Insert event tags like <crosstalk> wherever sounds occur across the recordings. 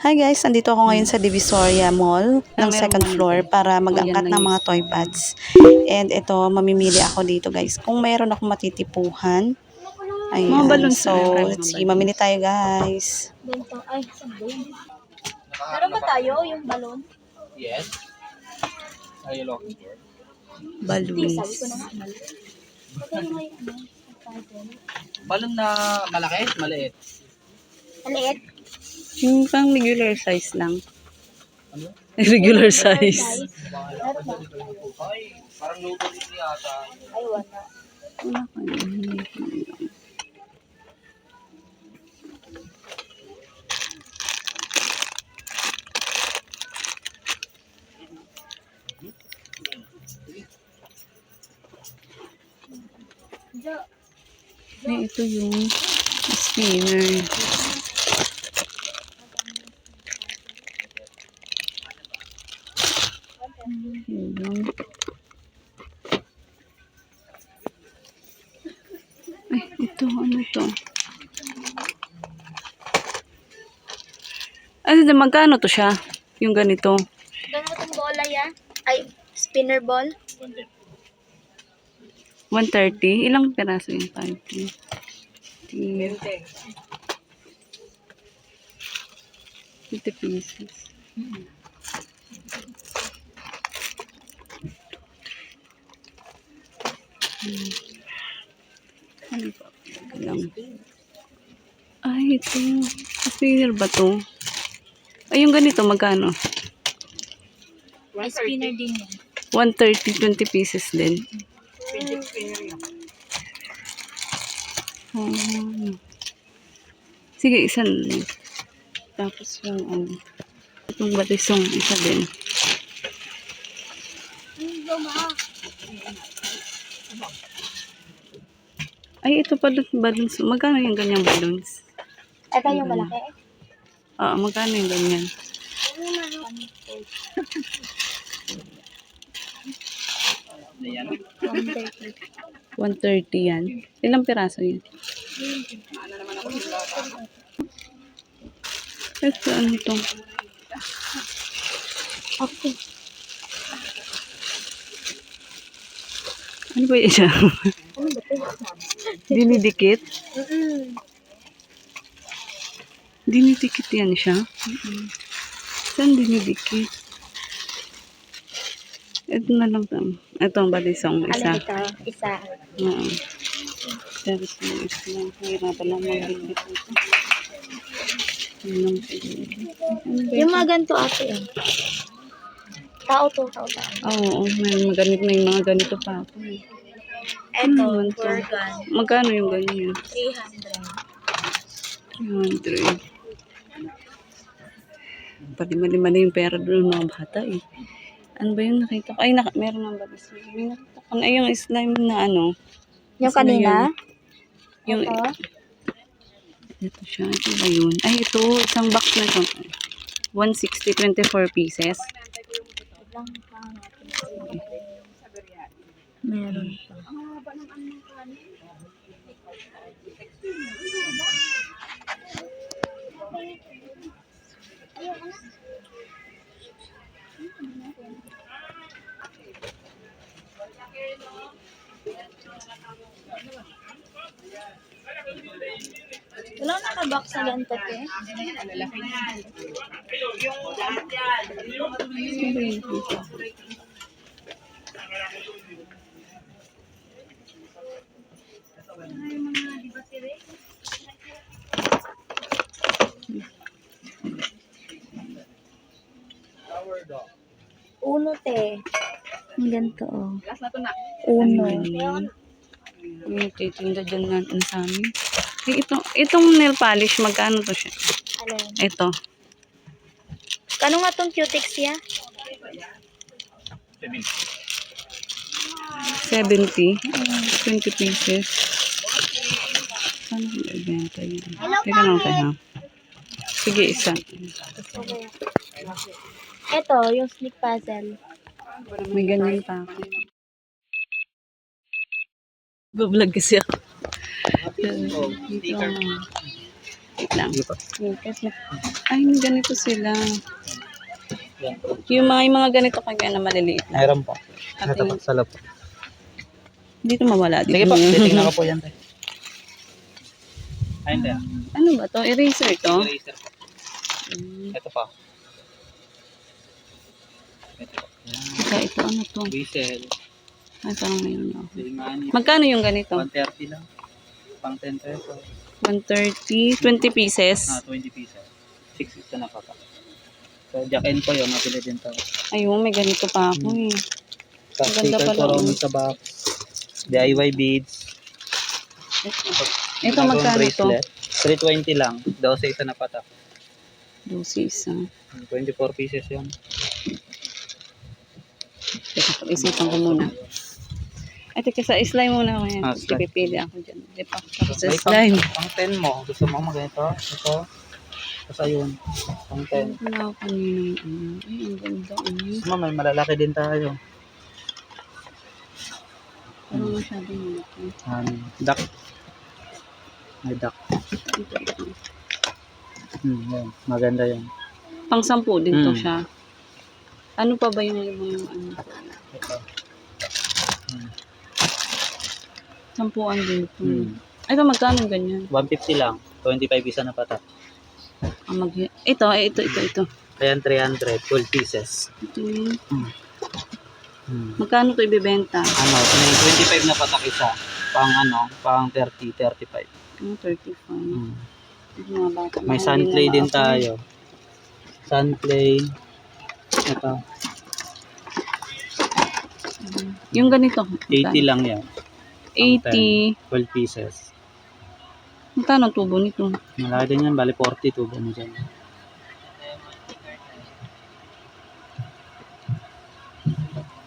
Hi guys, andito ako ngayon sa Divisoria Mall ng second floor para Oh, mag-angkat ng mga toy pads. And ito, mamimili ako dito guys. Kung mayroon akong matitipuhan. Ayan. So, let's see. Mamili tayo guys. Meron ba tayo yung balon? Yes. Are you looking for? Balloons. Balon na malaki, maliit. Maliit. Yung pang regular size lang. Ano? <laughs> regular size. Parang noodles yata. Ay, wala. Wala ka na. Ito yung spinner. Yun lang. Ay, ito, ano to? Ano, magkano to siya? Yung ganito. Ganun itong bola yan? Ay, spinner ball? 130? Ilang peraso yung 30? 50 pieces. Hmm. Ano ba? Lang. Ay, ito. Spinner ba to? Ay, yung ganito, magkano? Spinner din yan. 130, 20 pieces din. Oh. Sige, isa na lang. Tapos yung ano. Itong batisong isa din. Ay, ito pala balloons. Magkano yung ganyang balloons? Ito yung malaki. Oo, magkano yung ganyan? Ayan. 130. 130 yan. Ilang piraso yun? Ito, ano to? Okay. Ano ba yun siya? <laughs> Dinidikit? Mm-mm. Dinidikit yan siya? Saan dinidikit? Ito na lang to. Ito ang balisong Ano isa. ito? Isa. Oo. Pero sa isa lang. Hirapan lang magdikit ito. Ano Yung mga ganito ate eh. Tao to, tao tao. Oo, may mga ganito, may mga ganito pa ako. Ito, Ano gun. Magkano yung ganyan? 300. 300. Palima-lima na yung pera doon ng mga bata eh. Ano ba yung nakita ko? Ay, naka, meron ng balis. May nakita ko na yung slime na ano. Yung kanina? Yung, Ito? ito siya. Ito ba yun? Ay, ito. Isang box na ito. 160, 24 pieces. Meron pa. Wala naka-box na ganito te. Ano ba yun? Tower dog. Uno te. Ang ganito oh. Uno. Yung titinda dyan na, na sa amin. Eh, ito, itong nail polish, magkano to siya? Alin? Ito. Kano nga tong cutex ya? 70. 20 pieces. Saan ko ibenta yun? Teka lang tayo. Sige, isa. Ito, yung sneak puzzle. May ganyan pa ako. Bablog kasi ako. Oh, Dito. Wait lang. Sneakers na. Ay, may ganito sila. Yung mga, yung mga ganito kagaya na maliliit lang. Mayroon po. At Ito po, sa loob. Dito mawala. Dito. Sige po, titignan ko po yan. Tay. Ayun tayo. ano ba to? Eraser to? Eraser po. Mm. Ito pa. Ito po. Yan. Saka ito ano to? Whistle. Ay, parang mayroon ako. Magkano yung ganito? 130 lang. Pang 10 pesos. 130, 20 pieces. Ah, 20 pesos. 6 is na pa pa. So, Jack and po yun. Mapili din to. Ayun, may ganito pa ako eh. Tapos Maganda sticker pala, oh. sa box. DIY beads. Ito Bagong magkano to? bracelet. 320 lang. 12 isa na patak. Dosis ah. 24 pieces yun. Teka, pag-isipan ko muna. Ay, teka, sa slime muna ako yan. Ah, Kasi slime. pipili ako dyan. Di pa ako sa slime. Pang, pang 10 mo. Gusto mo magganito? Ito. Tapos ayun. Pang 10. Wala ako kanina. ano. Ay, ang ganda. Ano. Gusto mo, may malalaki din tayo. Parang masyadong malaki. Um, duck. May duck. Ito, ito. Hmm, yan. Maganda yan. Pang sampu din to Mm. siya. Ano pa ba yung ibang ano? Ito. Hmm. Sampuan din to. Hmm. Ito magkano ganyan? 150 lang. 25 isa na patak. Ah, mag ito, eh, ito, ito, ito. Ayan, 300. 12 pieces. Ito yun. Hmm. Magkano to ibebenta? Ano, may 25 na patak isa. Pang ano, pang 30, 35. Ano, 35. Hmm. Mga bata. May sunplay din na tayo. Sunplay. Ito. Yung ganito. 80 lang yan. 80. 12 pieces. Magkano tubo nito? Malaki din yan. Bali 40 tubo mo dyan.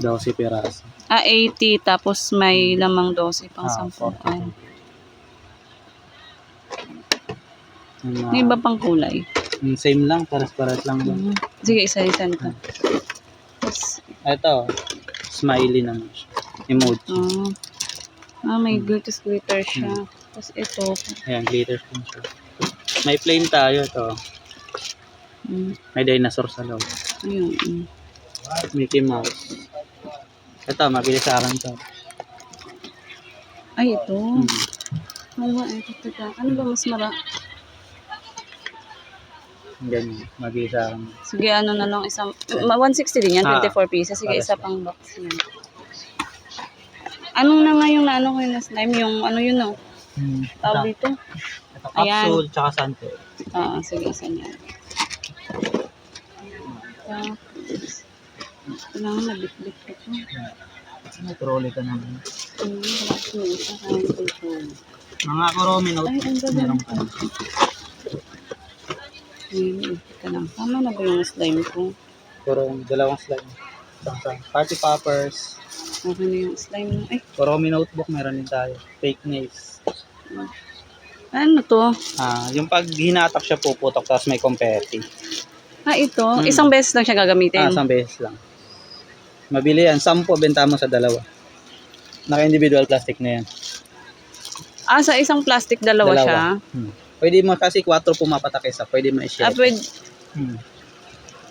Dose piraso. Ah, 80. Tapos may lamang 12 pang Ah, 10. 40 tubo. Yung, ah, May iba pang kulay. same lang. Paras-paras lang. Mhm. Sige, isa-isa nito. Ito. Smiley naman siya. Emoji. ah, ah, may glitters glitter siya. Tapos ito. Ayan, glitters din siya. May plain tayo ito. Mm, May dinosaur sa loob. ayun. Mm. Mickey Mouse. Ito, mabilis sa akin to. Ay, ito. Hmm. Oo nga, ito. Teka. Ano ba mas mara? Ganyan, mabilis sa akin. Sige, ano na lang isang... ma- 160 din yan, Ah, 24 pieces. Sige, isa pang box yan. Anong na nga yung naano ko yung na slime? Yung ano yun no? Hmm. Tawag Ito, dito? ito Ayan. capsule, tsaka sunset. Oo, sige, isa niyan. Tapos, kailangan nabit-bit ko to. May trolley ka naman. Ano, isa control. Mga Kuromi Note. Ay, ang ganda. Meron pa. Ayun, teka lang. Tama na ba yung slime ko? Kuromi, dalawang slime. Isang slime. Party poppers. Okay na yung slime mo. Ay, Kuromi notebook, meron din tayo. Fake nails. ano to? Ah, yung pag hinatak siya puputok tapos may confetti. Ah, ito. Hmm. Isang beses lang siya gagamitin. Ah, isang beses lang. Mabili yan. Sampo, benta mo sa dalawa. Naka-individual plastic na yan. Ah, sa isang plastic dalawa, siya. Hmm. Pwede mo kasi 4 pumapatak isa. Pwede mo i-share. Ah, pwede, Hmm.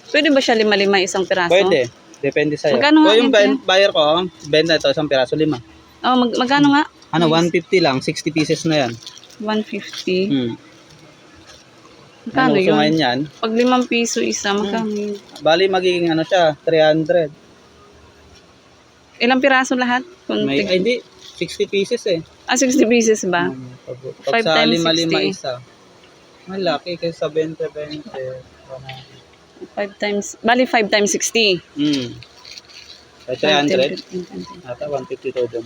pwede ba siya lima-lima isang piraso? Pwede. Depende sa'yo. Magkano nga Kung yung yun, ben- buyer ko, benta ito, isang piraso, lima. Oh, mag magkano nga? Ano, 150 lang. 60 pieces na yan. 150. Hmm. Magkano Ano, so yun? ngayon yan, Pag limang piso isa, magkano yun? bali magiging ano siya, 300. Ilang piraso lahat? Kung May, tig- ay, hindi, 60 pieces eh. ah, 60 pieces ba? Hmm, Pag, pag Five sa times lima-lima 60. isa. Malaki kasi sa 20-20. 5 times, bali 5 times 60. Hmm. Ay, 300. Ata, 150 to doon.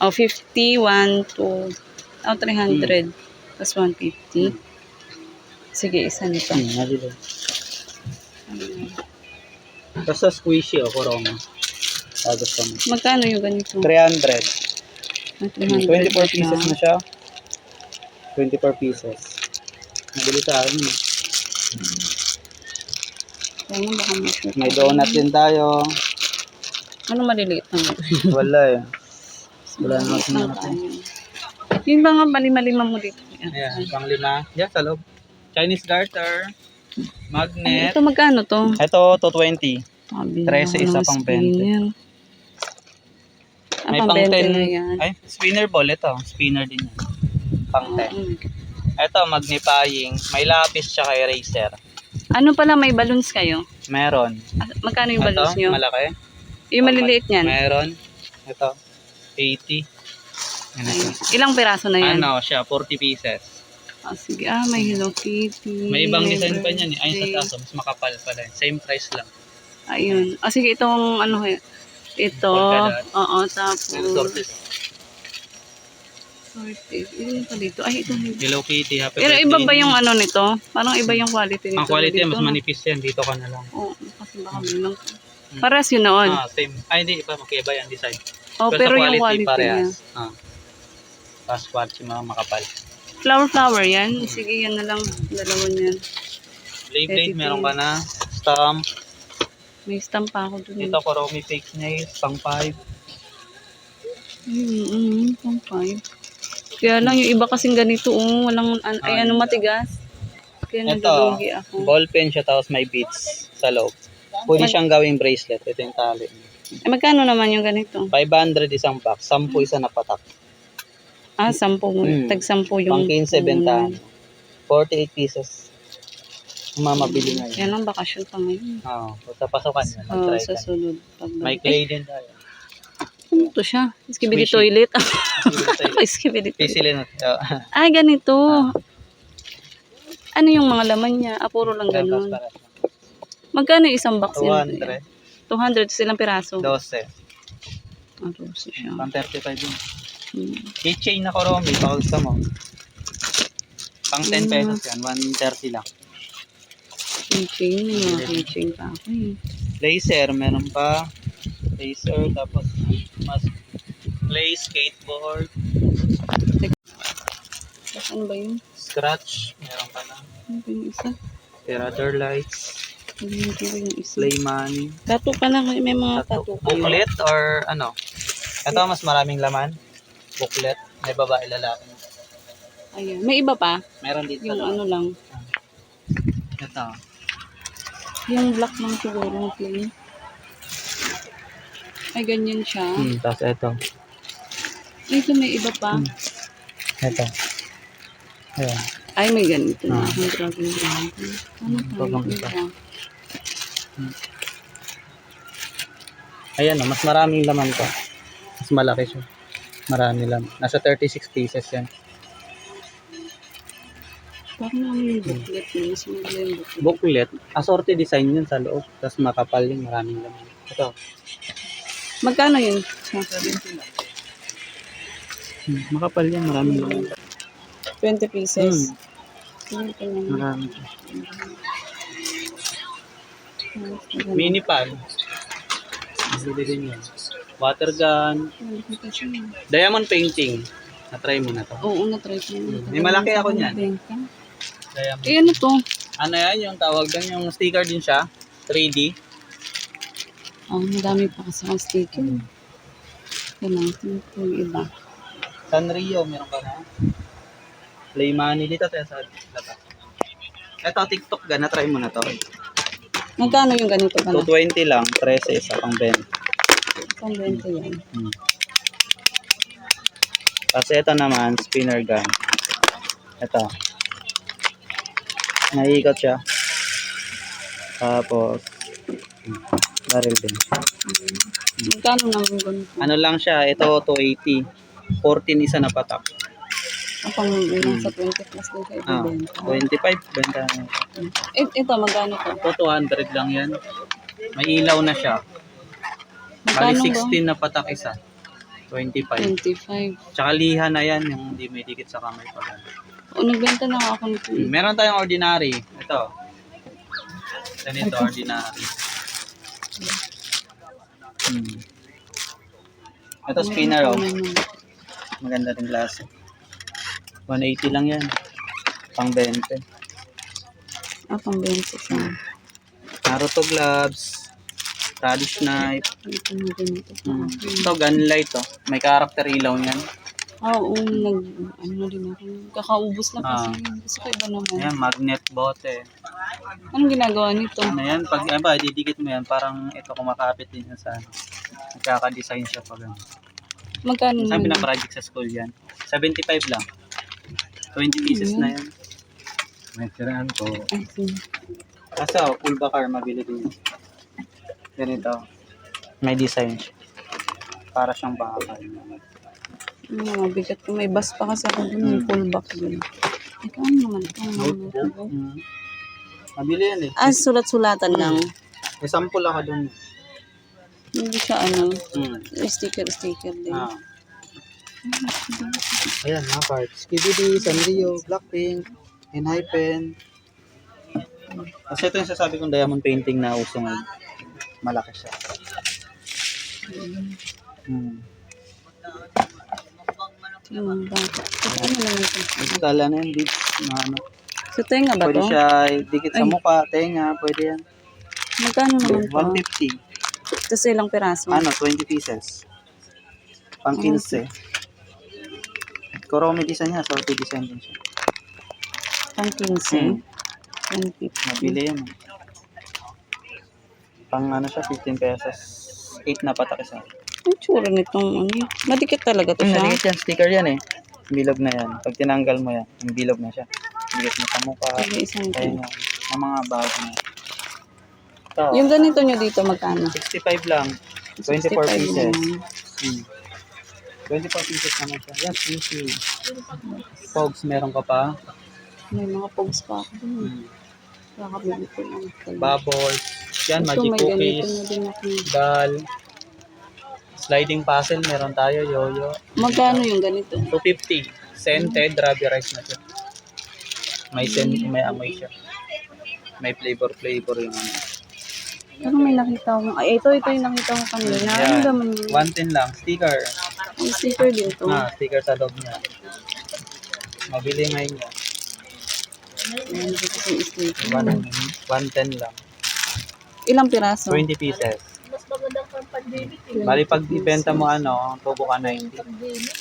Oh, 50, 1, 2, oh, 300. Tapos 150. Sige, isa nito. Hmm, nabili. Tapos sa squishy, o, korona. Ah, gusto mo. Magkano yung ganito? 300. Ah, 300 Hmm, 24 pieces siya. na siya. 24 pieces. Nabili sa akin. Nga baka ma-shoot. May donut din tayo. Ano maliliit naman? <laughs> Wala eh. Wala naman natin. tayo. Yung ba nga bali-malima mo dito? Yan. Ayan, pang lima. Yan, sa loob. Chinese garter. Ay, Magnet. ito magkano to? Ito, 220. Sabi 13 isa ng pang 20. spinner. Ah, May pang pang 20 10. na yan. Ay, spinner ball ito. Spinner din yan. Pang 10. Mm. Ito, magnifying. May lapis tsaka eraser. Ano pala, may balloons kayo? Meron. Ah, Magkano yung balloons nyo? malaki. Yung maliliit niyan? Meron. Ito, 80. Ano ilang piraso na yan? Ano siya, 40 pieces. Ah, sige. Ah, may Hello Kitty. May ibang design pa niyan eh. Ay, birthday. sa taso, mas makapal pala. Same price lang. Ayun. Ah, sige, itong ano eh. Ito. Polka dot. Oo, tapos. Sorted. Ilan pa dito? Ay, ito. Hello Kitty, happy Pero birthday. iba ba yung ano nito? Parang iba yung quality nito. Ang quality dito, mas no? manipis yan. Dito ka na lang. Oo, kasi baka bilang. Hmm. Parehas yun noon. Ah, same. Ay, hindi. Iba, magkaiba yan design. oh, pero, yung quality niya. parehas. Ah. Tapos quality mga makapal. Flower flower yan. Sige, yan na lang. Dalawa niyan. Beyblade, 32. meron ka na. Stamp. May stamp pa ako dun. Ito, Kuromi fake nails. Pang 5. Mm, mm, pang five. Kaya lang, yung iba kasing ganito, oh, walang, an- ay, ano, matigas. Kaya nalulugi ako. ball pen siya tapos may beads sa loob. Pwede siyang gawing bracelet. Ito yung tali. Ay, magkano naman yung ganito? 500 isang box. 10 isa na patak. Ah, sampu. Mm. Tag sampu yung... Pang 15 bentahan. 48 pieces. Mamabili ngayon. Yan ang bakasyon pa ngayon. Oo. Oh, sa yan. Oh, mag-try sa sunod. Pag May Ay, clay din tayo. Ano to siya? Skibidi Squishy. toilet. <laughs> Skibidi toilet. Pisilin. Oo. Ah, ganito. Ano yung mga laman niya? Ah, puro lang ganun. Magkano yung isang box yun? 200. 200 silang piraso. 12. Ah, 12 siya. Pang 35 din. Hmm. Keychain na Kuromi. Baka gusto mo. Pang 10 Mm. pesos yan. 130 lang. Keychain. May mga keychain pa ako eh. Laser. Meron pa. Laser. Tapos mas play skateboard. Ano ba yun? Scratch. Meron pa na. Ano ba yung isa? Operator lights. Ano yung yung isa? Play money. Tattoo ka lang. May mga tattoo kayo. Booklet or ano? Ito mas maraming laman. Booklet. May babae lalaki. Ayan. May iba pa? Meron dito. Yung ano lang. Ito. Yung black lang siguro plain. Ay, ganyan siya. Hmm, tapos ito. Ito may iba pa. Hmm. Ito. Ayan. Ay, may ganito na. Ah. Ang dragon dragon. Ano Ito pa? bang Iba. iba? Ayan o, mas maraming laman to. Mas malaki siya. Marami laman. Nasa 36 pieces yan. Parang ano yung booklet na. Booklet. Booklet. Assorted design yun sa loob. Tapos makapal yung maraming laman. Ito. Magkano yun? Hmm, makapal yan. Maraming laman. 20 pieces. Hmm, marami. Mini pan. Bili din yan. Water gun. Diamond painting. Na-try mo na to. Oo, na-try ko. yun. May malaki ako niyan. Diamond. Eh, ano to? Ano yan? Yung tawag doon. Yung sticker din siya. 3D. Oh, madami pa kasi ang sticker. Ito lang. Ito yung iba. Sanrio, meron ka na. Play money dito tayo sa labas. Ito, TikTok ga. Na-try mo na to. Magkano yung ganito ka na? 220 lang. 13 isa pang 20. Pang 20 yan. Hmm. Kasi ito naman, spinner gun. Ito. Naiikot siya. Tapos, hmm, barrel din. Magkano naman ganito? Ano lang siya, ito 280. 14 isa na patak. Ang pang ilang sa 20 plus din kayo Ah, ibibenta. 25, benta na. Eh, ito, magkano to? Ito 200 lang yan. May ilaw na siya. Bali Magkano ba? 16 na patak isa. 25. 25. Tsaka liha na yan, yung hindi may dikit sa kamay pa. O, nagbenta na ako nito. Meron tayong ordinary. Ito. Ganito, ordinary. Hmm. Ito spinner, oh. Maganda din klase. 180 lang yan. Pang 20. Ah, pang 20 siya. Naruto gloves. Radish knife. Ito. Hmm. Ito, gun light, oh. May character ilaw niyan. Oo, nag, ano na din ako. Kakaubos na kasi. Ah. Gusto ko iba naman. Ayan, magnet bote. Anong ginagawa nito? Ano yan? Pag ano ba, didikit mo yan, parang ito kumakapit din yan sa ano. Nagkaka-design siya pag ano. Magkano Sabi na project sa school yan. 75 lang. 20 pieces na yan. May siraan ko. Ay, sige. Kaso, full bakar, mabili din. Ganito. May design siya. Para siyang bakar. Ano, mabigat ko. May bus pa kasi ako dun. Yung Hmm. full back dun. Ikaw ano naman? Ikaw ano naman? Mm. Mabili yan eh. Ah, sulat-sulatan lang. May sample ako dun. Hindi siya ano, Mm. sticker-sticker din. Ah. Ayan, mga parts. KBD, Sanrio, Blackpink, Enhypen. Kasi ito yung sasabi kong diamond painting na uso ngayon. Malaki siya. Hmm. Yung bangka. Ito ano naman ito? Ito tala na yung. Na, ano. Sa tenga ba Pwede to? siya dikit sa Ay. mukha, tenga, pwede yan. Magkano naman to? 150. Tapos ilang piraso? Ano, 20 pieces. Pang 15. Kuromi design niya, sorty design din siya. Pang 15? Hmm. 150. Mabili yan. Pang ano siya, 15 pesos. 8 na patak isa. Ang tsura nitong ano. Madikit talaga to Ito siya. yan, sticker yan eh. Bilog na yan. Pag tinanggal mo yan, yung bilog na siya. Bilog mo sa mukha. Sige, isang Kaya ito. ang mga bago na. Ito, Yung ganito nyo dito magkano? 65 lang. 24 65 pieces. Hmm. 24 pieces naman siya. Yan, easy. Pogs, meron ka pa. May mga pogs pa ako dun. Hmm. Kakabili ko lang. Bubbles. Yan, Ito, magic cookies. na. Dal. Sliding puzzle, meron tayo, yoyo. Magkano yung ganito? 250. Scented, rubberized na siya. May scent, may amoy siya. May flavor, flavor yung ano. Pero may nakita ko. Ay, ito, ito yung nakita ko kanina. Ano Yan. naman yun? 110 lang. Sticker. May sticker din to. Ah, sticker sa loob niya. Mabili ngayon yan. Ayan, ito yung sticker. 110 lang. Ilang piraso? 20 pieces. Bali pag ibenta mo ano, tubo ka 90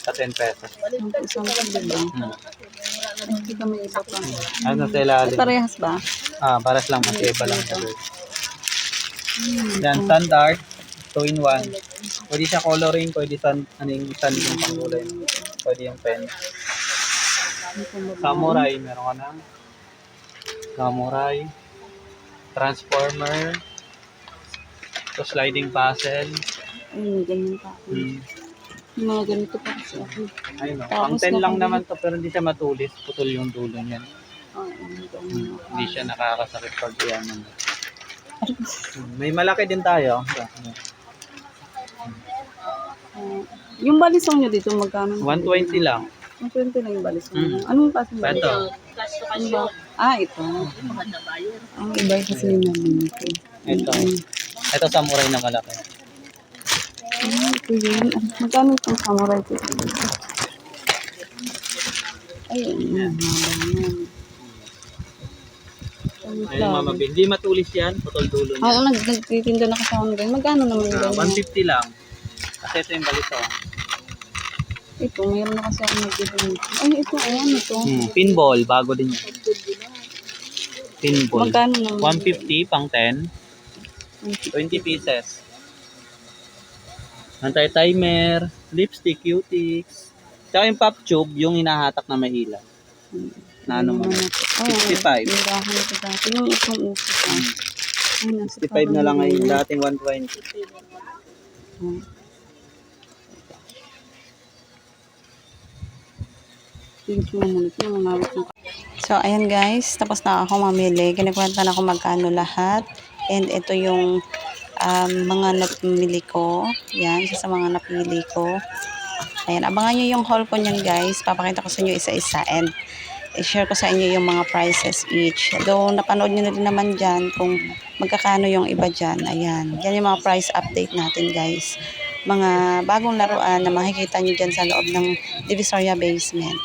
sa 10 pesos. Ang isang diba? Hmm. Pa. Ano sa ilalim? Parehas ba? Ah, paras lang. Mas iba lang siya. Yan, standard. 2 in 1. Pwede siya coloring, pwede san, ano yung san yung pangkulay. Pwede yung pen. Samurai, meron ka na. Samurai. Transformer. So, sliding puzzle. Ay, may ganyan pa ako. Hmm. Mga ganito pa kasi ako. Ayun o. Tapos Ang 10 lang naman to pero hindi siya matulis. Putol yung dulo niyan. Oo, ganyan ako. Hindi siya nakakasakit pag iyan. May malaki din tayo. Ah, yung balisong nyo dito, magkano? 120 lang. 120 lang yung balisong. Mm. Anong klase ng Ito. Ano ba? Ah, ito. Ang iba kasi yung nabili ko. Ito. Ito samurai na malaki. Ito yun. Magkano itong samurai ko? Ayun, yun. Ang Ayun mamabil. Hindi matulis yan. Putol dulo niya. Oo, nag nagtitinda na ng ganyan. Magkano naman yung Ah, ganyan? 150 lang. Kasi ito yung balito. Ito, mayroon na kasi ako nagbibili. Ay, ito, ayan, ito. Hmm. Pinball. Bago din yan. Pinball. Magkano naman? 150 pang 10. 20 pieces. Anti-timer, lipstick, cuties. Tsaka yung pop tube, yung hinahatak na may ilaw. Na ano mo. Ano to? Oh, 65. Yung dahon ito dati. Yung itong uso pa. Ay, nasa 65 na lang ngayon, dating 120. Hmm. So, ayan guys. Tapos na ako mamili. Kinikwenta na ako magkano lahat. And ito yung um, mga napili ko. Yan, sa mga napili ko. Ayan, abangan nyo yung haul ko niyan guys. Papakita ko sa inyo isa-isa. And i-share ko sa inyo yung mga prices each. Though napanood nyo na din naman dyan kung magkakano yung iba dyan. Ayan, yan yung mga price update natin guys. Mga bagong laruan na makikita nyo dyan sa loob ng Divisoria Basement.